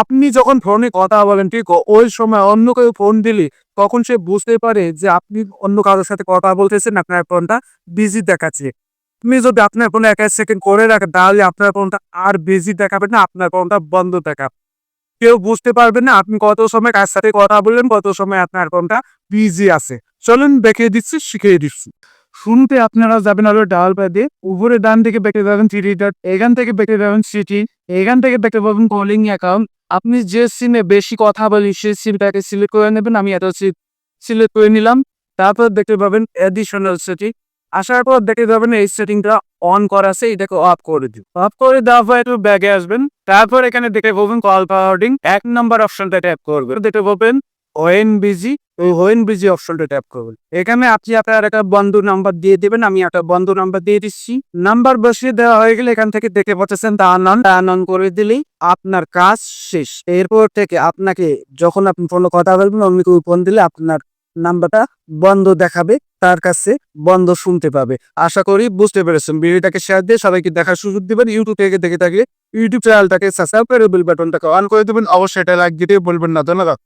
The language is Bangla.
আপনি যখন ফোনে কথা বলেন, ঠিক ওই সময় অন্য কেউ ফোন দিলে তখন সে বুঝতে পারে যে আপনি অন্য কারোর সাথে কথা বলতেছেন, আপনার ফোনটা বিজি দেখাচ্ছে। আপনি যদি আপনার ফোনে এক সেকেন্ড করে রাখেন, তাহলে আপনার ফোনটা আর বিজি দেখাবে না, আপনার ফোনটা বন্ধ দেখাবে। কেউ বুঝতে পারবে না আপনি কত সময় কার সাথে কথা বললেন, কত সময় আপনার ফোনটা বিজি আছে। চলুন দেখিয়ে দিচ্ছি, শিখিয়ে দিচ্ছি। শুনতে আপনারা যাবেন হলো ডাল দিয়ে, উপরে ডান থেকে বেঁকে যাবেন থ্রি এখান থেকে বেঁকে যাবেন সিটি এখান থেকে বেঁকে পাবেন কলিং অ্যাকাউন্ট আপনি যে সিমে বেশি কথা বলি, সেই সিমটাকে সিলেক্ট করে নেবেন। আমি এত সিট সিলেক্ট করে নিলাম। তারপর দেখতে পাবেন অ্যাডিশনাল সেটিং আসার পর দেখতে পাবেন এই সেটিংটা অন করা আছে। এটাকে অফ করে দিন। অফ করে দেওয়ার পর একটু ব্যাগে আসবেন। তারপর এখানে দেখে পাবেন কল ফরওয়ার্ডিং এক নম্বর অপশনটা ট্যাপ করবেন। দেখতে পাবেন ওএন বিজি ওএন বিজি অপশনটা ট্যাপ করবেন। এখানে আপনি আপনার একটা বন্ধু নাম্বার দিয়ে দিবেন, আমি একটা বন্ধু নাম্বার দিয়ে দিচ্ছি। নাম্বার বসিয়ে দেওয়া হয়ে গেলে এখান থেকে দেখতে পাচ্ছেন তা নন নন করে দিলেই আপনার কাজ শেষ। এরপর থেকে আপনাকে যখন আপনি ফোনে কথা বলবেন অন্য কেউ ফোন দিলে আপনার নাম্বারটা বন্ধ দেখাবে, তার কাছে বন্ধ শুনতে পাবে। আশা করি বুঝতে পেরেছেন। ভিডিওটাকে শেয়ার দিয়ে সবাইকে দেখার সুযোগ দিবেন। ইউটিউব থেকে দেখে থাকলে ইউটিউব চ্যানেলটাকে সাবস্ক্রাইব করে বেল বাটনটাকে অন করে দেবেন। অবশ্যই এটা লাইক দিতে বলবেন না। ধন্যবাদ।